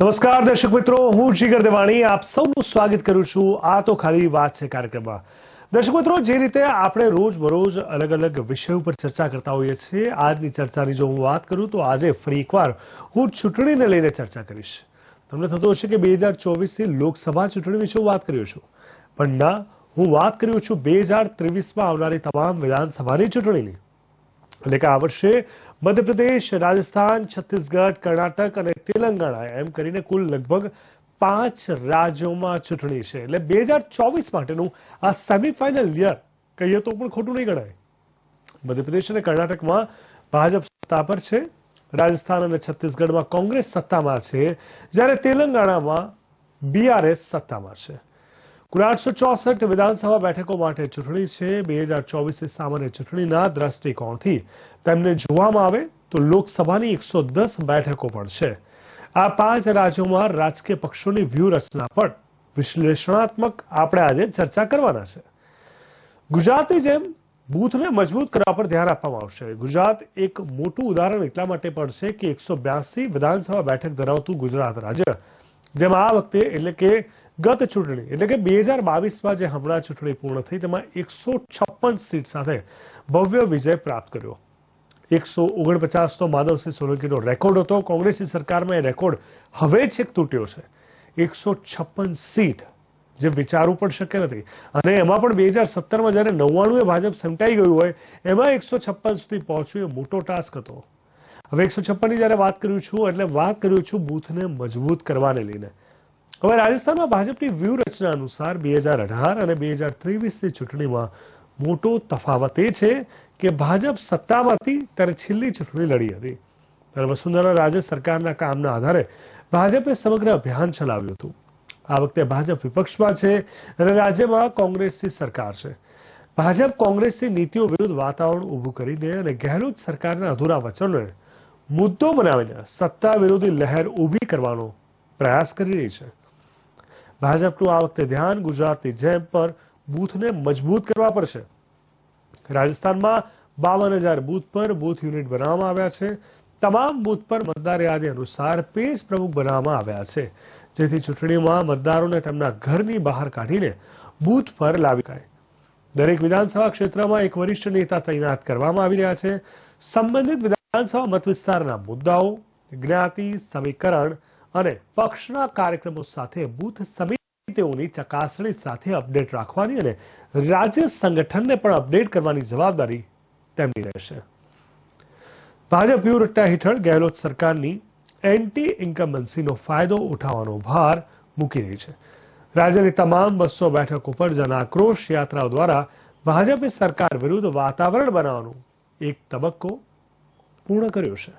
નમસ્કાર દર્શક મિત્રો, હું જીગર દેવાણી, આપ સૌનું સ્વાગત કરું છું. આ તો ખાલી વાત છે કાર્યક્રમમાં. દર્શક મિત્રો, જે રીતે આપણે રોજ બરોજ અલગ અલગ વિષયો પર ચર્ચા કરતા હોઈએ છીએ, આજની ચર્ચાની જો હું વાત કરું, તો આજે ફરી એકવાર હું ચૂંટણીને લઈને ચર્ચા કરીશ. તમને થતું હશે કે બે હજાર ચોવીસથી લોકસભા ચૂંટણી વિશે વાત કર્યો છું. પણ ના, હું વાત કર્યો છું બે હજાર ત્રેવીસમાં આવનારી તમામ વિધાનસભાની ચૂંટણીની. એટલે કે આ વર્ષે મધ્યપ્રદેશ, રાજસ્થાન, છત્તીસગઢ, કર્ણાટક અને તેલંગાણા એમ કરીને કુલ લગભગ પાંચ રાજ્યોમાં ચૂંટણી છે. એટલે બે હજાર ચોવીસ માટેનું આ સેમીફાઇનલ યર કહીએ તો પણ ખોટું નહીં ગણાય. મધ્યપ્રદેશ અને કર્ણાટકમાં ભાજપ સત્તા પર છે. રાજસ્થાન અને છત્તીસગઢમાં કોંગ્રેસ સત્તામાં છે. જ્યારે તેલંગાણામાં બીઆરએસ સત્તામાં છે. કુલ આઠસો ચોસઠ વિધાનસભા બેઠકો માટે ચૂંટણી છે. બે હજાર ચોવીસની સામાન્ય ચૂંટણીના દ્રષ્ટિકોણથી તેમને જોવામાં આવે તો લોકસભાની એકસો દસ બેઠકો પણ છે. આ પાંચ રાજ્યોમાં રાજકીય પક્ષોની વ્યૂહરચના પર વિશ્લેષણાત્મક આપણે આજે ચર્ચા કરવાના છે. ગુજરાતની જેમ બૂથને મજબૂત કરવા પર ધ્યાન આપવામાં આવશે. ગુજરાત એક મોટું ઉદાહરણ એટલા માટે પણ છે કે એકસો બ્યાસી વિધાનસભા બેઠક ધરાવતું ગુજરાત રાજ્ય, જેમાં આ વખતે એટલે કે ગત ચૂંટણી, એટલે કે બે હજાર બાવીસમાં જે હમણાં ચૂંટણી પૂર્ણ થઈ, તેમાં એકસો છપ્પન સીટ સાથે ભવ્ય વિજય પ્રાપ્ત કર્યો. એકસો ઓગણપચાસનો માધવસિંહ સોલંકીનો રેકોર્ડ હતો. કોંગ્રેસની સરકારમાં એ રેકોર્ડ હવે છેક તૂટ્યો છે. એકસો છપ્પન સીટ જે વિચારવું પણ શક્ય નથી. અને એમાં પણ બે હજાર સત્તરમાં જ્યારે નવ્વાણું ભાજપ સંટાઈ ગયું હોય, એમાં એકસો છપ્પન સુધી પહોંચવું એ મોટો ટાસ્ક હતો. હવે એકસો છપ્પનની જ્યારે વાત કરું છું, એટલે વાત કરું છું બૂથને મજબૂત કરવાને લઈને. હવે રાજસ્થાનમાં ભાજપની વ્યૂહરચના અનુસાર બે હજાર અઢાર અને બે હજાર ત્રેવીસની ચૂંટણીમાં મોટો તફાવત એ છે કે ભાજપ સત્તામાં હતી ત્યારે છેલ્લી ચૂંટણી લડી હતી. ત્યારે વસુંધરા રાજે સરકારના કામના આધારે ભાજપે સમગ્ર અભિયાન ચલાવ્યું હતું. આ વખતે ભાજપ વિપક્ષમાં છે અને રાજ્યમાં કોંગ્રેસની સરકાર છે. ભાજપ કોંગ્રેસની નીતિઓ વિરુદ્ધ વાતાવરણ ઊભું કરીને અને ગહેલોત સરકારના અધૂરા વચનોને મુદ્દો બનાવીને સત્તા વિરોધી લહેર ઊભી કરવાનો પ્રયાસ કરી રહી છે. ભાજપનું આ વખતે ધ્યાન ગુજરાતની જેમ પર બૂથને મજબૂત કરવા પર છે રાજસ્થાનમાં બાવન હજાર બૂથ પર બૂથ યુનિટ બનાવવામાં આવ્યા છે। તમામ બૂથ પર મતદાર યાદી અનુસાર પેજ પ્રમુખ બનાવવામાં આવ્યા છે। જેથી ચૂંટણીમાં મતદારોને તેમના ઘરની બહાર કાઢીને બૂથ પર લાવી શકાય। દરેક વિધાનસભા ક્ષેત્રમાં એક વરિષ્ઠ નેતા તૈનાત કરવામાં આવી રહ્યા છે। સંબંધિત વિધાનસભા મતવિસ્તારના મુદ્દાઓ, જ્ઞાતિ, સમીકરણ અને પક્ષના કાર્યક્રમો સાથે, બૂથ સમિતિઓની ચકાસણી સાથે અપડેટ રાખવાની અને રાજ્ય સંગઠનને પણ અપડેટ કરવાની જવાબદારી તેમની રહેશે. ભાજપ વ્યૂહરચના હેઠળ ગેહલોત સરકારની એન્ટી ઇન્કમ્બન્સીનો ફાયદો ઉઠાવવાનો ભાર મૂકી રહી છે. રાજ્યની તમામ બસો બેઠકો પર જનાક્રોશ યાત્રાઓ દ્વારા ભાજપે સરકાર વિરુદ્ધ વાતાવરણ બનાવવાનો એક તબક્કો પૂર્ણ કર્યો છે.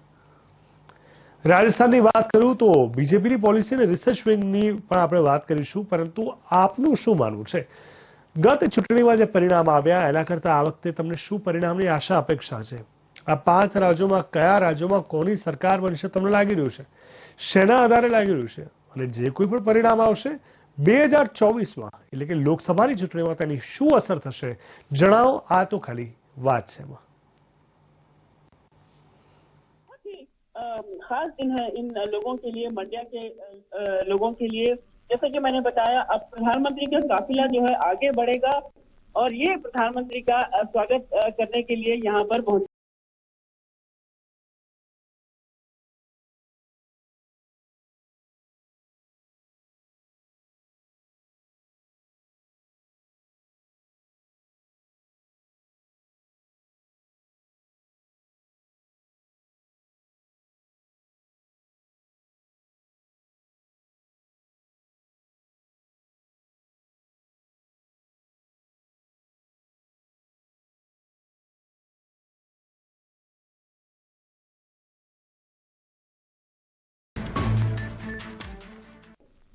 રાજસ્થાનની વાત કરું તો બીજેપીની પોલિસી અને રિસર્ચ વિંગની પણ આપણે વાત કરીશું, પરંતુ આપનું શું માનવું છે? ગત ચૂંટણીમાં જે પરિણામ આવ્યા, એના કરતા આ વખતે તમને શું પરિણામની આશા અપેક્ષા છે? આ પાંચ રાજ્યોમાં કયા રાજ્યોમાં કોની સરકાર બનશે તમને લાગી રહ્યું છે? શેના આધારે લાગી રહ્યું છે? અને જે કોઈ પણ પરિણામ આવશે, બે હજાર ચોવીસમાં, એટલે કે લોકસભાની ચૂંટણીમાં તેની શું અસર થશે, જણાવો આ તો ખાલી વાત છે એમાં. खास दिन है इन लोगों के लिए, मंडिया के लोगों के लिए, जैसा कि मैंने बताया, अब प्रधानमंत्री का काफिला जो है आगे बढ़ेगा और ये प्रधानमंत्री का स्वागत करने के लिए यहाँ पर पहुँचे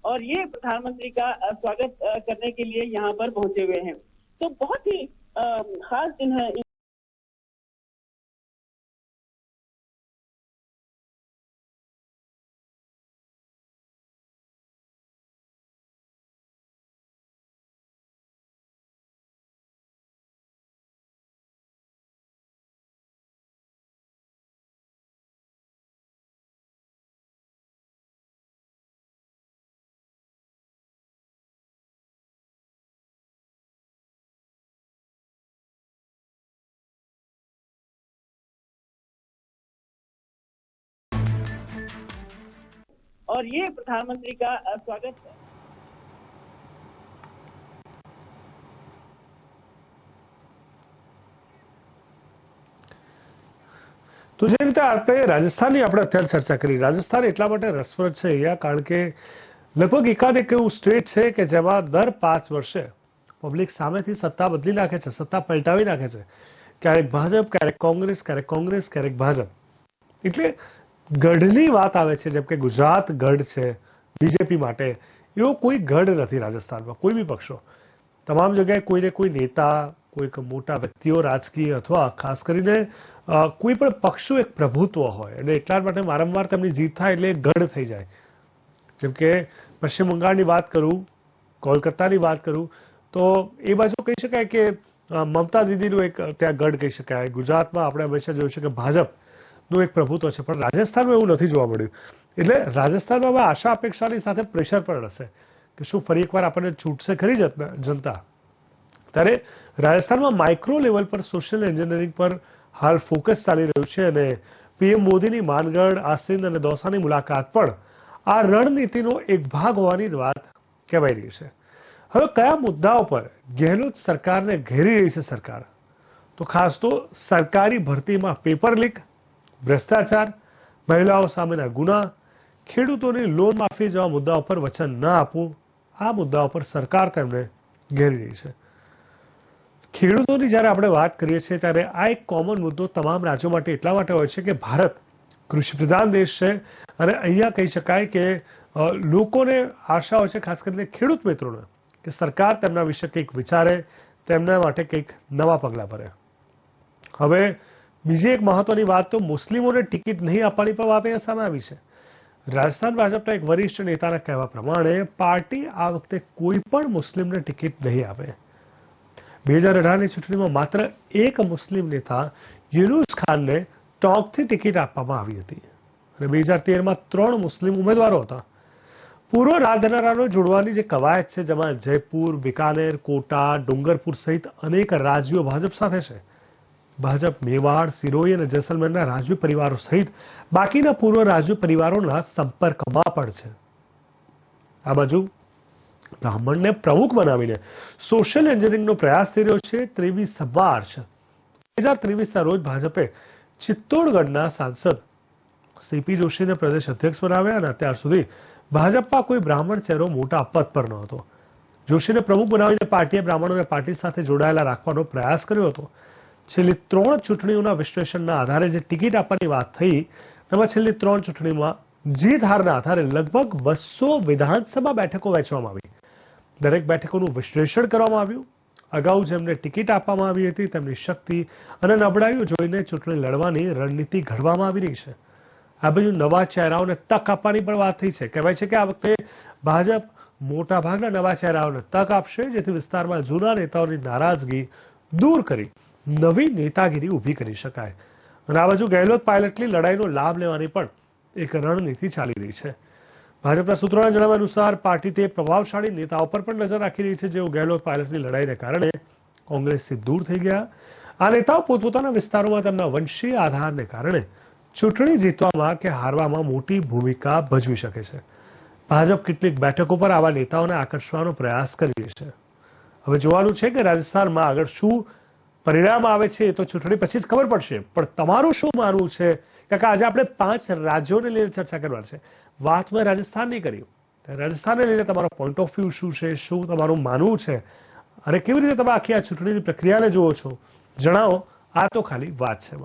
और ये प्रधानमंत्री का अ, स्वागत अ, करने के लिए यहाँ पर पहुंचे हुए हैं तो बहुत ही अ, खास दिन है और ये प्रधानमंत्री का अ, स्वागत है તો જે રીતે આપણે રાજસ્થાનની આપણે અત્યારે ચર્ચા કરી રાજસ્થાન એટલા માટે રસપ્રદ છે અહીંયા કારણ કે લગભગ એકાદ એક એવું સ્ટેટ છે કે જેમાં દર પાંચ વર્ષે પબ્લિક સામેથી સત્તા બદલી નાખે છે સત્તા પલટાવી નાખે છે ક્યારેક ભાજપ ક્યારેક કોંગ્રેસ ક્યારેક કોંગ્રેસ ક્યારેક ભાજપ એટલે ગઢની વાત આવે છે, જેમ કે ગુજરાત ગઢ છે બીજેપી માટે, એવો કોઈ ગઢ નથી રાજસ્થાનમાં, કોઈ બી પક્ષો. તમામ જગ્યાએ કોઈને કોઈ નેતા, કોઈક મોટા વ્યક્તિઓ, રાજકીય અથવા ખાસ કરીને કોઈ પણ પક્ષનું એક પ્રભુત્વ હોય, અને એટલા માટે વારંવાર તેમની જીત થાય એટલે ગઢ થઈ જાય. જેમ કે પશ્ચિમ બંગાળની વાત કરું, કોલકાતાની વાત કરું, તો એ બાજુ કહી શકાય કે મમતા દીદીનું એક, ત્યાં ગઢ કહી શકાય. ગુજરાતમાં આપણે હંમેશા જોયું છે કે ભાજપનું એક પ્રભુત્વ છે. પણ રાજસ્થાનમાં એવું નથી જોવા મળ્યું. એટલે રાજસ્થાનમાં હવે આશા અપેક્ષાની સાથે પ્રેશર પણ હશે કે શું ફરી એકવાર આપણને છૂટશે ખરી જનતા? ત્યારે રાજસ્થાનમાં માઇક્રો લેવલ પર સોશિયલ એન્જિનિયરિંગ પર હાલ ફોકસ ચાલી રહ્યું છે અને પીએમ મોદીની માનગઢ આસિંદ અને દોસાની મુલાકાત પણ આ રણનીતિનો એક ભાગ હોવાની વાત કહેવાય રહી છે. હવે કયા મુદ્દાઓ પર ગેહલોત સરકારને ઘેરી રહી છે સરકાર? તો ખાસ તો સરકારી ભરતીમાં પેપર લીક ભ્રષ્ટાચાર, મહિલાઓ સામેના ગુના, ખેડૂતોની લોન માફી જેવા મુદ્દાઓ પર વચન ન આપવું, આ મુદ્દાઓ પર સરકાર તેમને ઘેરી રહી છે. ખેડૂતોની જ્યારે આપણે વાત કરીએ છીએ ત્યારે આ એક કોમન મુદ્દો તમામ રાજ્યો માટે એટલા માટે હોય છે કે ભારત કૃષિ પ્રધાન દેશ છે અને અહીંયા કહી શકાય કે લોકોને આશા હોય છે, ખાસ કરીને ખેડૂત મિત્રોને, કે સરકાર તેમના વિશે કંઈક વિચારે, તેમના માટે કંઈક નવા પગલાં ભરે. હવે બીજી એક મહત્વની વાત તો મુસ્લિમોને ટિકિટ નહીં આપવાની પણ વાત અહીંયા સામે આવી છે. રાજસ્થાન ભાજપના એક વરિષ્ઠ નેતાના કહેવા પ્રમાણે પાર્ટી આ વખતે કોઈ પણ મુસ્લિમને ટિકિટ નહીં આપે. બે હજાર અઢારની ચૂંટણીમાં માત્ર એક મુસ્લિમ નેતા યુનુસ ખાનને ટોપથી ટિકિટ આપવામાં આવી હતી અને બે હજાર તેરમાં ત્રણ મુસ્લિમ ઉમેદવારો હતા. પૂર્વ રાજનારાનો જોડવાની જે કવાયત છે, જેમાં જયપુર, બિકાનેર, કોટા, ડુંગરપુર સહિત અનેક રાજ્યો ભાજપ સાથે છે ભાજપ, મેવાડ સિરોહી અને જેસલમેરના રાજવી પરિવારો સહિત બાકીના પૂર્વ રાજવી પરિવારોના સંપર્કમાં પણ છે. આ બાજુ બ્રાહ્મણને પ્રમુખ બનાવીને સોશિયલ એન્જિનિયરિંગનો પ્રયાસ થઈ રહ્યો છે. ત્રેવીસ માર્ચ બે હજાર ત્રેવીસના રોજ ભાજપે ચિત્તોડગઢના સાંસદ સીપી જોશીને પ્રદેશ અધ્યક્ષ બનાવ્યા અને અત્યાર સુધી ભાજપમાં કોઈ બ્રાહ્મણ ચહેરો મોટા પદ પર ન હતો જોશીને પ્રમુખ બનાવીને પાર્ટીએ બ્રાહ્મણોને પાર્ટી સાથે જોડાયેલા રાખવાનો પ્રયાસ કર્યો હતો. છેલ્લી ત્રણ ચૂંટણીઓના વિશ્લેષણના આધારે જે ટિકિટ આપવાની વાત થઈ, તેમાં છેલ્લી ત્રણ ચૂંટણીમાં જીત હારના આધારે લગભગ બસો વિધાનસભા બેઠકો વહેંચવામાં આવી. દરેક બેઠકોનું વિશ્લેષણ કરવામાં આવ્યું. અગાઉ જેમને ટિકિટ આપવામાં આવી હતી, તેમની શક્તિ અને નબળાઈઓ જોઈને ચૂંટણી લડવાની રણનીતિ ઘડવામાં આવી રહી છે. આ બાજુ નવા ચહેરાઓને તક આપવાની પણ વાત થઈ છે. કહેવાય છે કે આ વખતે ભાજપ મોટાભાગના નવા ચહેરાઓને તક આપશે, જેથી વિસ્તારમાં જૂના નેતાઓની નારાજગી દૂર કરી. નવી નેતાગીરી ઊભી કરી શકાય. અને આ બાજુ ગેહલોત પાયલટની લડાઈનો લાભ લેવાની પણ એક રણનીતિ ચાલી રહી છે. ભાજપના સૂત્રોના જણાવ્યા અનુસાર પાર્ટી તે પ્રભાવશાળી નેતાઓ પર પણ નજર રાખી રહી છે, જેઓ ગેહલોત પાયલટની લડાઈને કારણે કોંગ્રેસથી દૂર થઈ ગયા. આ નેતાઓ પોતપોતાના વિસ્તારોમાં તેમના વંશીય આધારને કારણે ચૂંટણી જીતવામાં કે હારવામાં મોટી ભૂમિકા ભજવી શકે છે. ભાજપ કેટલીક બેઠકો પર આવા નેતાઓને આકર્ષવાનો પ્રયાસ કરી રહી છે. હવે જોવાનું છે કે રાજસ્થાનમાં આગળ શું પરિણામ આવે છે એ તો ચૂંટણી પછી જ ખબર પડશે. પણ તમારું શું માનવું છે? કે આજે આપણે પાંચ રાજ્યોને લઈને ચર્ચા કરવાની છે. વાત મેં રાજસ્થાનની કરી રાજસ્થાનને લઈને તમારો પોઈન્ટ ઓફ વ્યૂ શું છે? શું તમારું માનવું છે? અને કેવી રીતે તમે આખી આ ચૂંટણીની પ્રક્રિયાને જુઓ છો? જણાવો. આ તો ખાલી વાત છે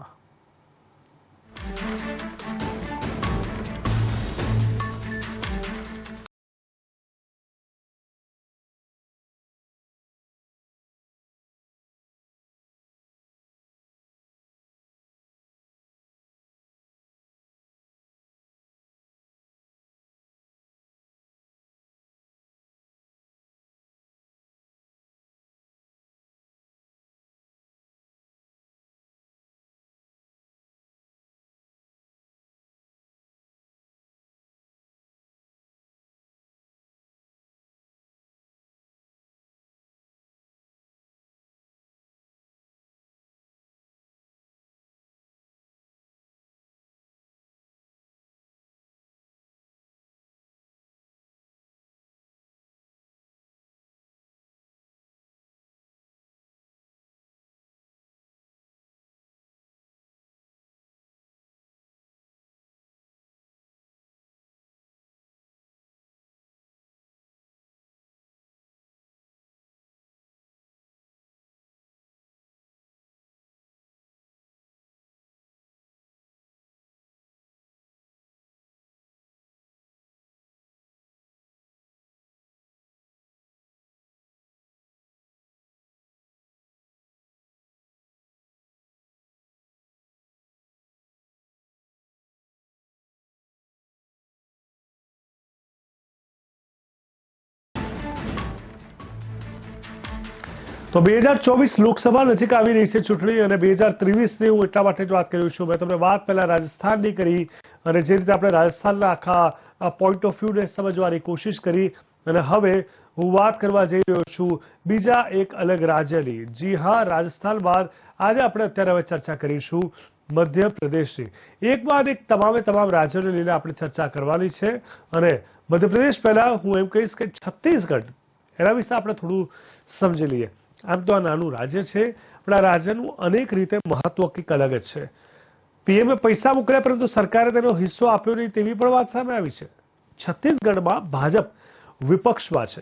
તો બે હજાર ચોવીસ લોકસભા નજીક આવી રહી છે ચૂંટણી અને બે હજાર ત્રેવીસની હું એટલા માટે જ વાત કર્યું છું. મેં તમને વાત પહેલા રાજસ્થાનની કરી અને જે રીતે આપણે રાજસ્થાનના આખા પોઈન્ટ ઓફ વ્યૂને સમજવાની કોશિશ કરી અને હવે હું વાત કરવા જઈ રહ્યો છું બીજા એક અલગ રાજ્યની. જી હા, રાજસ્થાન બાદ આજે આપણે અત્યારે હવે ચર્ચા કરીશું મધ્યપ્રદેશની. એક બાદ એક તમામે તમામ રાજ્યોને લઈને આપણે ચર્ચા કરવાની છે અને મધ્યપ્રદેશ પહેલા હું એમ કહીશ કે છત્તીસગઢ, એના વિશે આપણે થોડું સમજી લઈએ. આમ તો આ નાનું રાજ્ય છે, પણ આ રાજ્યનું અનેક રીતે મહત્વ કંઈક અલગ જ છે. પીએમએ પૈસા મોકલ્યા પરંતુ સરકારે તેનો હિસ્સો આપ્યો નહીં તેવી પણ વાત સામે આવી છે. છત્તીસગઢમાં ભાજપ વિપક્ષમાં છે.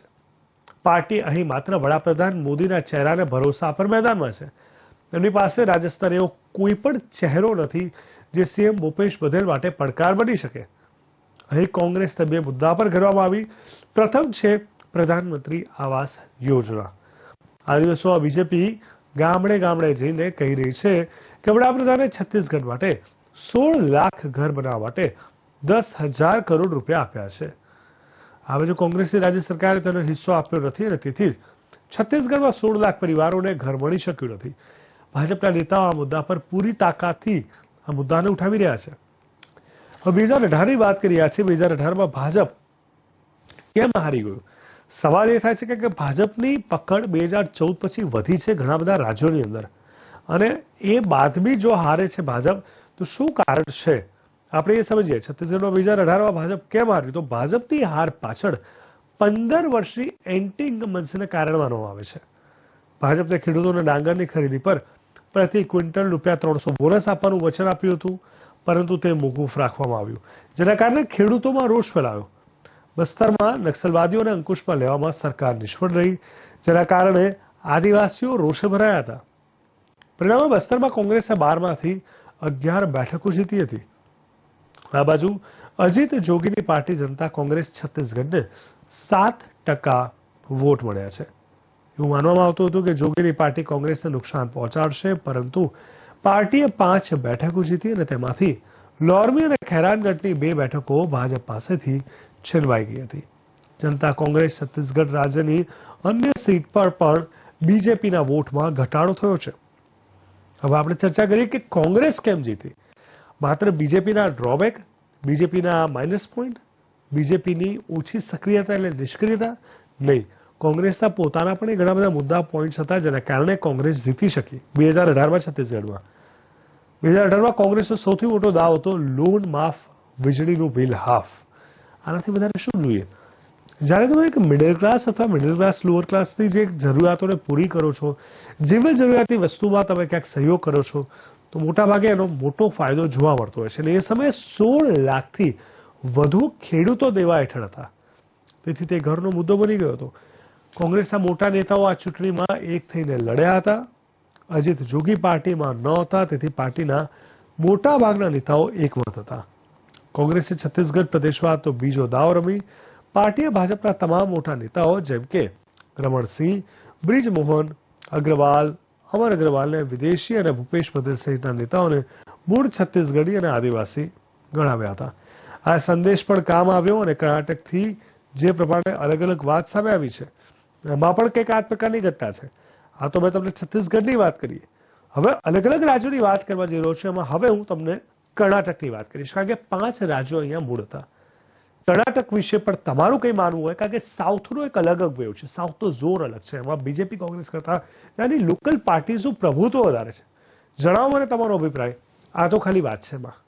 પાર્ટી અહીં માત્ર વડાપ્રધાન મોદીના ચહેરાને ભરોસા પર મેદાનમાં છે. એમની પાસે રાજસ્થાન એવો કોઈ પણ ચહેરો નથી જે સીએમ ભૂપેશ બધેલ માટે પડકાર બની શકે. અહીં કોંગ્રેસ બે મુદ્દા પર કરવામાં આવી. પ્રથમ છે પ્રધાનમંત્રી આવાસ યોજના. આ બીજેપી ગામડે ગામડે જઈને કહી રહી છે કે વડાપ્રધાને છત્તીસગઢ માટે સોળ લાખ ઘર બનાવવા માટે દસ હજાર કરોડ રૂપિયા આપ્યા છે. હવે જો કોંગ્રેસની રાજ્ય સરકારે તેનો હિસ્સો આપ્યો નથી અને તેથી જ છત્તીસગઢમાં સોળ લાખ પરિવારોને ઘર મળી શક્યું નથી. ભાજપના નેતાઓ આ મુદ્દા પર પૂરી તાકાતથી આ મુદ્દાને ઉઠાવી રહ્યા છે. હવે બે હજાર અઢારની વાત કરી રહ્યા છીએ બે હજાર અઢારમાં ભાજપ કેમ હારી ગયું? સવાલ એ થાય છે કે ભાજપની પકડ બે હજાર ચૌદ પછી વધી છે ઘણા બધા રાજ્યોની અંદર. અને એ બાદ બી જો હારે છે ભાજપ, તો શું કારણ છે? આપણે એ સમજીએ. છત્તીસગઢમાં બે હજાર અઢારમાં ભાજપ કેમ હાર્યું? તો ભાજપની હાર પાછળ પંદર વર્ષની એન્ટી ઇન્કમન્સીને કારણ માનવામાં આવે છે. ભાજપને ખેડૂતોને ડાંગરની ખરીદી પર પ્રતિ ક્વિન્ટલ રૂપિયા ત્રણસો બોનસ આપવાનું વચન આપ્યું હતું, પરંતુ તે મોકૂફ રાખવામાં આવ્યું. જેના કારણે ખેડૂતોમાં રોષ ફેલાયો. બસ્તરમાં નક્સલવાદીઓને અંકુશમાં લેવામાં સરકાર નિષ્ફળ રહી. જેના કારણે આદિવાસીઓ રોષે ભરાયા હતા. પરિણામે બસ્તરમાં કોંગ્રેસે બારમાંથી અગિયાર બેઠકો જીતી હતી. આ બાજુ અજીત જોગીની પાર્ટી જનતા કોંગ્રેસ છત્તીસગઢને સાત ટકા વોટ મળ્યા છે. એવું માનવામાં આવતું હતું કે જોગીની પાર્ટી કોંગ્રેસને નુકસાન પહોંચાડશે, પરંતુ પાર્ટીએ પાંચ બેઠકો જીતી અને તેમાંથી લોરમી અને ખેરાનગઢની બે બેઠકો ભાજપ પાસેથી છીનવાઈ ગઈ હતી. જનતા કોંગ્રેસ, છત્તીસગઢ રાજ્યની અન્ય સીટ પર પણ બીજેપીના વોટમાં ઘટાડો થયો છે. હવે આપણે ચર્ચા કરીએ કે કોંગ્રેસ કેમ જીતી? માત્ર બીજેપીના ડ્રોબેક બીજેપીના માઇનસ પોઈન્ટ બીજેપીની ઓછી સક્રિયતા એટલે નિષ્ક્રિયતા? નહીં. કોંગ્રેસના પોતાના પણ ઘણા બધા મુદ્દા પોઈન્ટ્સ હતા જેના કારણે કોંગ્રેસ જીતી શકી. બે હજાર અઢારમાં છત્તીસગઢમાં. બે હજાર અઢારમાં કોંગ્રેસનો સૌથી મોટો દાવ હતો, લોન માફ, વીજળીનું બિલ હાફ. આનાથી વધારે શું જોઈએ? જ્યારે તમે એક મિડલ ક્લાસ અથવા મિડલ ક્લાસ લોઅર ક્લાસની જે જરૂરિયાતોને પૂરી કરો છો જીવન જરૂરિયાતની વસ્તુમાં તમે ક્યાંક સહયોગ કરો છો, તો મોટાભાગે એનો મોટો ફાયદો જોવા મળતો હોય છે. અને એ સમયે સોળ લાખથી વધુ ખેડૂતો દેવા હેઠળ હતા. તેથી તે ઘરનો મુદ્દો બની ગયો હતો. કોંગ્રેસના મોટા નેતાઓ આ ચૂંટણીમાં એક થઈને લડ્યા હતા. અજીત જોગી પાર્ટીમાં ન હતા, તેથી પાર્ટીના મોટા ભાગના નેતાઓ એકમત હતા. કોંગ્રેસે છત્તીસગઢ પ્રદેશમાં તો બીજો દાવ રમી. પાર્ટીએ ભાજપના તમામ મોટા નેતાઓ, જેમ કે રમણસિંહ, બ્રિજમોહન અગ્રવાલ, અમર અગ્રવાલને વિદેશી અને ભૂપેશ પટેલ સહિતના નેતાઓને મૂળ છત્તીસગઢી અને આદિવાસી ગણાવ્યા હતા. આ સંદેશ પણ કામ આવ્યો અને કર્ણાટકથી જે પ્રમાણે અલગ અલગ વાત સામે આવી છે, એમાં પણ કંઈક આ પ્રકારની ઘટના છે. આ તો મેં તમને છત્તીસગઢની વાત કરી હવે અલગ અલગ રાજ્યોની વાત કરવા જઈ રહ્યો છું, એમાં હવે હું તમને કર્ણાટકની વાત કરીશ. કારણ કે પાંચ રાજ્યો અહીંયા મૂળ હતા. કર્ણાટક વિશે પણ તમારું કંઈ માનવું હોય? કારણ કે સાઉથનો એક અલગ વેવ છે. સાઉથનો જોર અલગ છે. એમાં બીજેપી, કોંગ્રેસ કરતા ત્યાંની લોકલ પાર્ટીઝનું પ્રભુત્વ વધારે છે. જણાવો મને તમારો અભિપ્રાય. આ તો ખાલી વાત છે એમાં.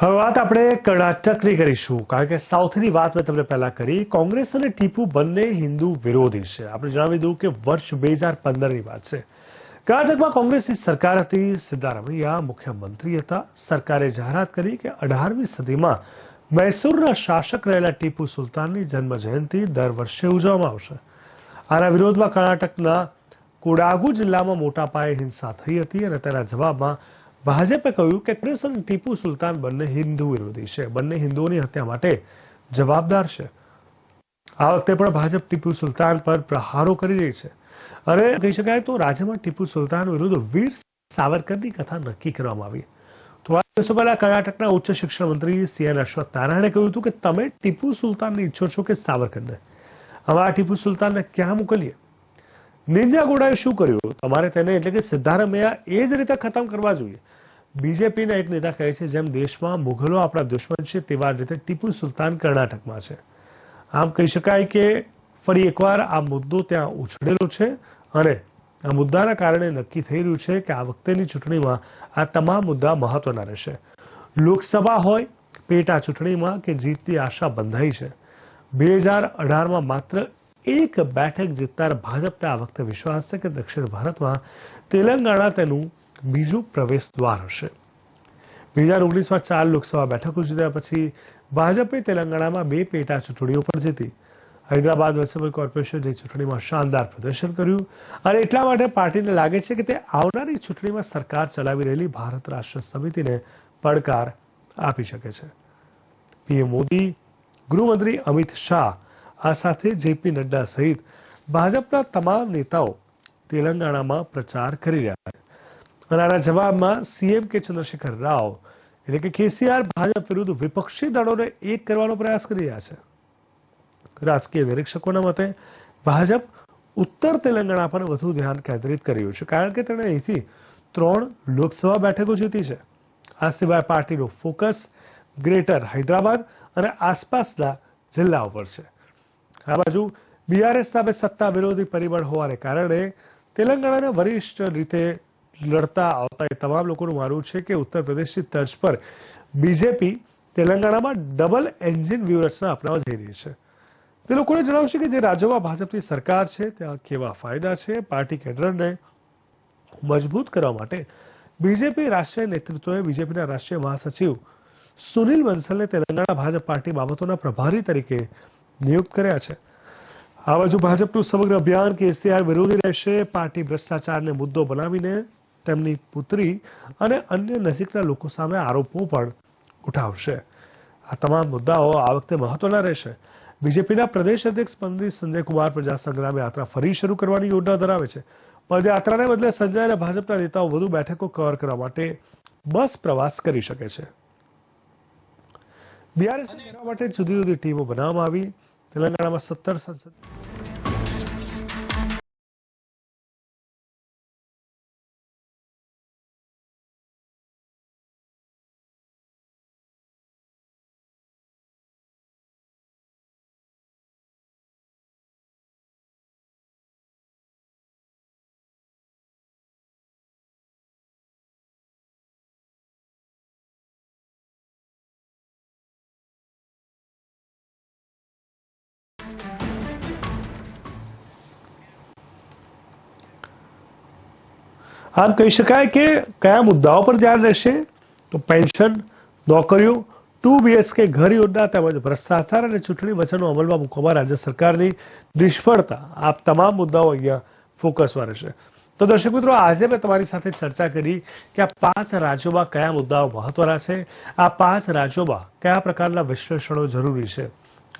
હવે વાત આપણે કર્ણાટકની કરીશું, કારણ કે સાઉથની વાત મેં તમને પહેલા કરી, કોંગ્રેસ અને ટીપુ બંને હિન્દુ વિરોધી છે. આપણે જણાવી દઉં કે વર્ષ બે હજાર પંદરની વાત છે. કર્ણાટકમાં કોંગ્રેસની સરકાર હતી સિદ્ધારમૈયા મુખ્યમંત્રી હતા. સરકારે જાહેરાત કરી કે અઢારમી સદીમાં મૈસૂરના શાસક રહેલા ટીપુ સુલતાનની જન્મ જયંતિ દર વર્ષે ઉજવવામાં આવશે. આના વિરોધમાં કર્ણાટકના કોડાગુ જિલ્લામાં મોટા પાયે હિંસા થઈ હતી અને તેના જવાબમાં ભાજપે કહ્યું કે કોંગ્રેસ અને ટીપુ સુલતાન બંને હિન્દુ વિરોધી છે. બંને હિન્દુઓની હત્યા માટે જવાબદાર છે. આ વખતે પણ ભાજપ ટીપુ સુલતાન પર પ્રહારો કરી રહી છે. અને કહી શકાય તો રાજ્યમાં ટીપુ સુલતાન વિરુદ્ધ વીર સાવરકરની કથા નક્કી કરવામાં આવી. થોડા દિવસો પહેલા કર્ણાટકના ઉચ્ચ શિક્ષણ મંત્રી સી એન અશ્વથ નારાયણે કહ્યું હતું કે તમે ટીપુ સુલતાનને ઈચ્છો છો કે સાવરકરને. હવે આ ટીપુ સુલતાનને ક્યાં મોકલીએ? નિંજાગોડાએ શું કર્યું? તમારે તેને એટલે કે સિદ્ધારમૈયા એ જ રીતે ખતમ કરવા જોઈએ. બીજેપીના એક નેતા કહે છે, જેમ દેશમાં મુઘલો આપણા દુશ્મન છે, તેવા રીતે ટીપુ સુલતાન કર્ણાટકમાં છે. આમ કહી શકાય કે ફરી એકવાર આ મુદ્દો ત્યાં ઉછળેલો છે અને આ મુદ્દાના કારણે નક્કી થઈ રહ્યું છે કે આ વખતેની ચૂંટણીમાં આ તમામ મુદ્દા મહત્વના રહેશે. લોકસભા હોય, પેટા ચૂંટણીમાં કે જીતની આશા બંધાઈ છે. બે હજાર અઢારમાં માત્ર એક બેઠક જીતનાર ભાજપને વખતે વિશ્વાસ છે કે દક્ષિણ ભારતમાં તેલંગાણા તેનું બીજું પ્રવેશ દ્વાર હશે. બે હજાર ઓગણીસમાં ચાર લોકસભા બેઠકો જીત્યા પછી ભાજપે તેલંગાણામાં બે પેટા ચૂંટણીઓ પણ જીતી. હૈદરાબાદ મ્યુનિસિપલ કોર્પોરેશનની ચૂંટણીમાં શાનદાર પ્રદર્શન કર્યું અને એટલા માટે પાર્ટીને લાગે છે કે તે આવનારી ચૂંટણીમાં સરકાર ચલાવી રહેલી ભારત રાષ્ટ્ર સમિતિને પડકાર આપી શકે છે. પીએમ મોદી, ગૃહમંત્રી અમિત શાહ આ સાથે જેપી નડ્ડા સહિત ભાજપના તમામ નેતાઓ તેલંગાણામાં પ્રચાર કરી રહ્યા છે. અને આના જવાબમાં સીએમ કે ચંદ્રશેખર રાવ એટલે કે કેસીઆર ભાજપ વિરુદ્ધ વિપક્ષી દળોને એક કરવાનો પ્રયાસ કરી રહ્યા છે. રાજકીય નિરીક્ષકોના મતે ભાજપ ઉત્તર તેલંગાણા પર વધુ ધ્યાન કેન્દ્રિત કર્યું છે, કારણ કે તેણે અહીંથી ત્રણ લોકસભા બેઠકો જીતી છે. આ સિવાય પાર્ટીનું ફોકસ ગ્રેટર હૈદરાબાદ અને આસપાસના જિલ્લાઓ પર છે. આ બાજુ બીઆરએસ સામે સત્તા વિરોધી પરિબળ હોવાને કારણે તેલંગાણાના વરિષ્ઠ રીતે લડતા આવતા એ તમામ લોકોનું માનવું છે કે ઉત્તર પ્રદેશની તર્જ પર બીજેપી તેલંગાણામાં ડબલ એન્જિન વ્યૂહરચના અપનાવવા જઈ રહી છે. તે લોકોને જણાવશે કે જે રાજ્યોમાં ભાજપની સરકાર છે, ત્યાં કેવા ફાયદા છે, પાર્ટી કેડરને મજબૂત કરવા માટે બીજેપી રાષ્ટ્રીય નેતૃત્વએ બીજેપીના રાષ્ટ્રીય મહાસચિવ સુનિલ બંસલને તેલંગાણા ભાજપ પાર્ટી બાબતોના પ્રભારી તરીકે નિયુક્ત કર્યા છે. આ બાજુ ભાજપનું સમગ્ર અભિયાન કેસીઆર વિરોધી રહેશે. પાર્ટી ભ્રષ્ટાચારને મુદ્દો બનાવીને તેમની પુત્રી અને અન્ય નજીકના લોકો સામે આરોપો પણ ઉઠાવશે. આ તમામ મુદ્દાઓ આ વખતે મહત્વના રહેશે. બીજેપીના પ્રદેશ અધ્યક્ષ મંત્રી સંજય કુમાર પ્રજા સંગ્રામ યાત્રા ફરી શરૂ કરવાની યોજના ધરાવે છે. પદયાત્રાને બદલે સંજય અને ભાજપના નેતાઓ વધુ બેઠકો કવર કરવા માટે બસ પ્રવાસ કરી શકે છે. બીઆરએસ કરવા માટે જુદી જુદી ટીમો બનાવવામાં આવી. તેલંગાણામાં સત્તર સંસદ આમ કહી શકાય કે કયા મુદ્દાઓ પર ધ્યાન રહેશે? તો પેન્શન, નોકરીઓ, ટુ બીએચકે, ઘર યોજના તેમજ ભ્રષ્ટાચાર અને ચૂંટણી વચનો અમલમાં મૂકવામાં રાજ્ય સરકારની નિષ્ફળતા, આ તમામ મુદ્દાઓ અહીંયા ફોકસમાં રહેશે. તો દર્શક મિત્રો, આજે મેં તમારી સાથે ચર્ચા કરી કે આ પાંચ રાજ્યોમાં કયા મુદ્દાઓ મહત્વના છે, આ પાંચ રાજ્યોમાં કયા પ્રકારના વિશ્લેષણો જરૂરી છે,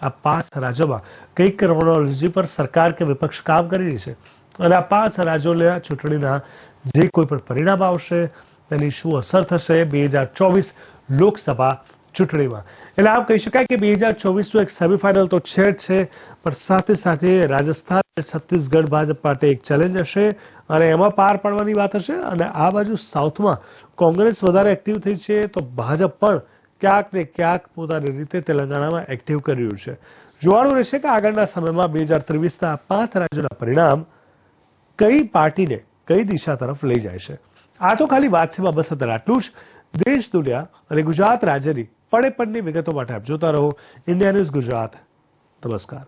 આ પાંચ રાજ્યોમાં કઈ ક્રમોલોજી પર સરકાર કે વિપક્ષ કામ કરી રહી છે અને આ પાંચ રાજ્યોના ચૂંટણીના જે કોઈ પણ પરિણામ આવશે, તેની શું અસર થશે બે હજાર ચોવીસ લોકસભા ચૂંટણીમાં. એટલે આમ કહી શકાય કે બે હજાર ચોવીસનું એક સેમીફાઇનલ તો છે જ છે, પણ સાથે સાથે રાજસ્થાન અને છત્તીસગઢ ભાજપ માટે એક ચેલેન્જ હશે અને એમાં પાર પાડવાની વાત હશે અને આ બાજુ સાઉથમાં કોંગ્રેસ વધારે એક્ટિવ થઈ છે, તો ભાજપ પણ ક્યાંક ને ક્યાંક પોતાની રીતે તેલંગાણામાં એક્ટિવ કરી રહ્યું છે. જોવાનું રહેશે કે આગળના સમયમાં બે હજાર ત્રેવીસના પાંચ રાજ્યોના પરિણામ કઈ પાર્ટીને કઈ દિશા તરફ લઈ જાય છે. આ તો ખાલી વાત છે બાબત સત્તર આટલું જ. દેશ, દુનિયા અને ગુજરાત રાજ્યની પડે પડની વિગતો માટે આપ જોતા રહો. India news Gujarat. નમસ્કાર.